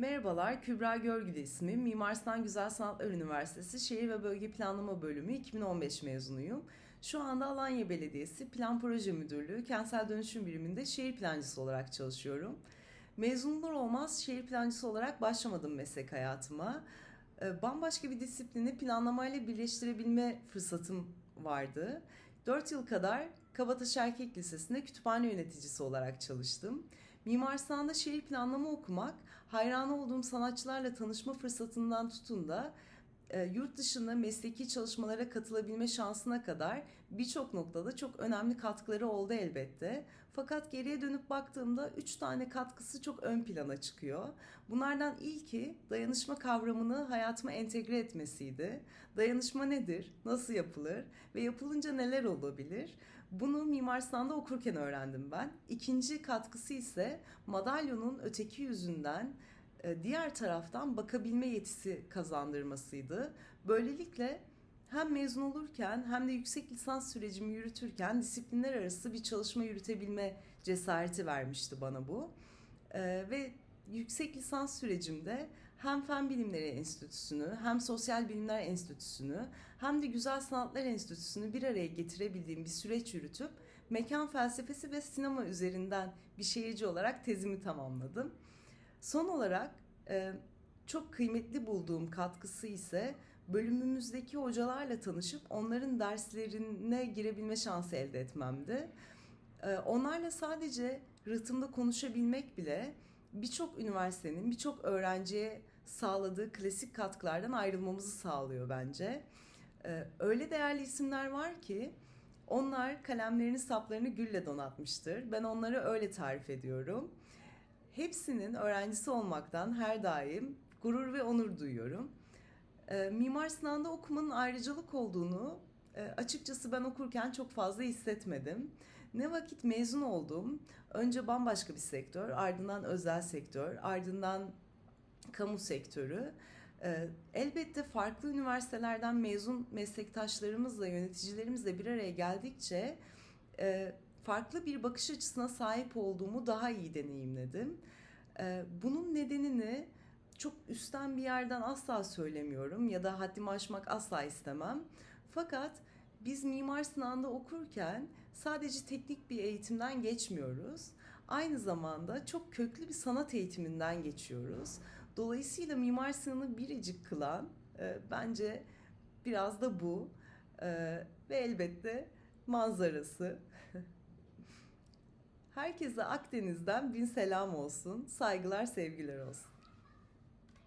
Merhabalar, Kübra Görgülü ismim. Mimar Sinan Güzel Sanatlar Üniversitesi Şehir ve Bölge Planlama Bölümü 2015 mezunuyum. Şu anda Alanya Belediyesi Plan Proje Müdürlüğü Kentsel Dönüşüm Biriminde şehir plancısı olarak çalışıyorum. Mezun olur olmaz şehir plancısı olarak başlamadım meslek hayatıma. Ee, Bambaşka bir disiplini planlamayla birleştirebilme fırsatım vardı. 4 yıl kadar Kabataş Erkek Lisesi'nde kütüphane yöneticisi olarak çalıştım. Mimar Sinan'da şehir planlama okumak, hayran olduğum sanatçılarla tanışma fırsatından tutun da e, yurt dışında mesleki çalışmalara katılabilme şansına kadar birçok noktada çok önemli katkıları oldu elbette. Fakat geriye dönüp baktığımda üç tane katkısı çok ön plana çıkıyor. Bunlardan ilki dayanışma kavramını hayatıma entegre etmesiydi. Dayanışma nedir, nasıl yapılır ve yapılınca neler olabilir? Bunu Mimar Sinan'da okurken öğrendim ben. İkinci katkısı ise madalyonun öteki yüzünden diğer taraftan bakabilme yetisi kazandırmasıydı. Böylelikle hem mezun olurken hem de yüksek lisans sürecimi yürütürken disiplinler arası bir çalışma yürütebilme cesareti vermişti bana bu. E, ve yüksek lisans sürecimde hem Fen Bilimleri Enstitüsü'nü hem Sosyal Bilimler Enstitüsü'nü hem de Güzel Sanatlar Enstitüsü'nü bir araya getirebildiğim bir süreç yürütüp mekan felsefesi ve sinema üzerinden bir şehirci olarak tezimi tamamladım. Son olarak e, çok kıymetli bulduğum katkısı ise bölümümüzdeki hocalarla tanışıp onların derslerine girebilme şansı elde etmemdi. E, onlarla sadece rıhtımda konuşabilmek bile birçok üniversitenin birçok öğrenciye sağladığı klasik katkılardan ayrılmamızı sağlıyor bence. E, öyle değerli isimler var ki onlar kalemlerini saplarını gülle donatmıştır. Ben onları öyle tarif ediyorum. Hepsinin öğrencisi olmaktan her daim gurur ve onur duyuyorum. E, Mimar Sinan'da okumanın ayrıcalık olduğunu e, açıkçası ben okurken çok fazla hissetmedim. Ne vakit mezun oldum, önce bambaşka bir sektör, ardından özel sektör, ardından kamu sektörü. E, elbette farklı üniversitelerden mezun meslektaşlarımızla, yöneticilerimizle bir araya geldikçe e, farklı bir bakış açısına sahip olduğumu daha iyi deneyimledim. Ee, bunun nedenini çok üstten bir yerden asla söylemiyorum ya da haddimi aşmak asla istemem. Fakat biz Mimar Sinan'da okurken sadece teknik bir eğitimden geçmiyoruz. Aynı zamanda çok köklü bir sanat eğitiminden geçiyoruz. Dolayısıyla Mimar Sinan'ı biricik kılan e, bence biraz da bu. E, ve elbette manzarası. Herkese Akdeniz'den bin selam olsun. Saygılar, sevgiler olsun.